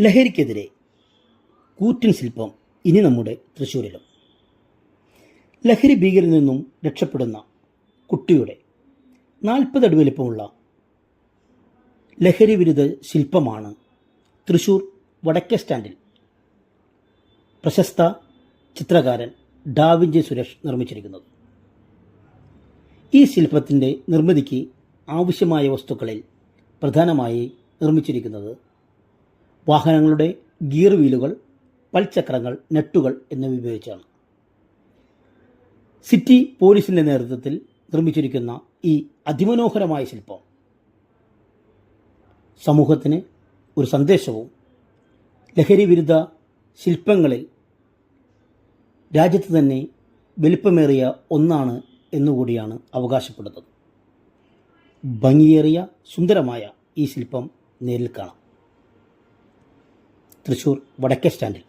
ലഹരിക്കെതിരെ കൂറ്റൻ ശില്പം ഇനി നമ്മുടെ തൃശ്ശൂരിലും. ലഹരി ഭീകരിൽ നിന്നും രക്ഷപ്പെടുന്ന കുട്ടിയുടെ നാൽപ്പത് വലിപ്പമുള്ള ലഹരി വിരുദ്ധ ശില്പമാണ് തൃശൂർ വടക്കേ സ്റ്റാൻഡിൽ പ്രശസ്ത ചിത്രകാരൻ ഡാവിഞ്ചി സുരേഷ് നിർമ്മിച്ചിരിക്കുന്നത്. ഈ ശില്പത്തിന്റെ നിർമ്മിതിക്ക് ആവശ്യമായ വസ്തുക്കളിൽ പ്രധാനമായി നിർമ്മിച്ചിരിക്കുന്നത് വാഹനങ്ങളുടെ ഗിയർ വീലുകൾ പൽചക്രങ്ങൾ നെട്ടുകൾ എന്നിവ ഉപയോഗിച്ചാണ്. സിറ്റി പോലീസിന്റെ നേതൃത്വത്തിൽ നിർമ്മിച്ചിരിക്കുന്ന ഈ അതിമനോഹരമായ ശില്പം സമൂഹത്തിന് ഒരു സന്ദേശവും ലഹരി വിരുദ്ധ ശില്പങ്ങളിൽ രാജ്യത്ത് തന്നെ വലിപ്പമേറിയ ഒന്നാണ് എന്നുകൂടിയാണ് അവകാശപ്പെടുന്നത്. ഭംഗിയേറിയ സുന്ദരമായ ഈ ശില്പം നേരിൽ കാണാം. തൃശ്ശൂർ വടക്കേ സ്റ്റാൻഡിൽ.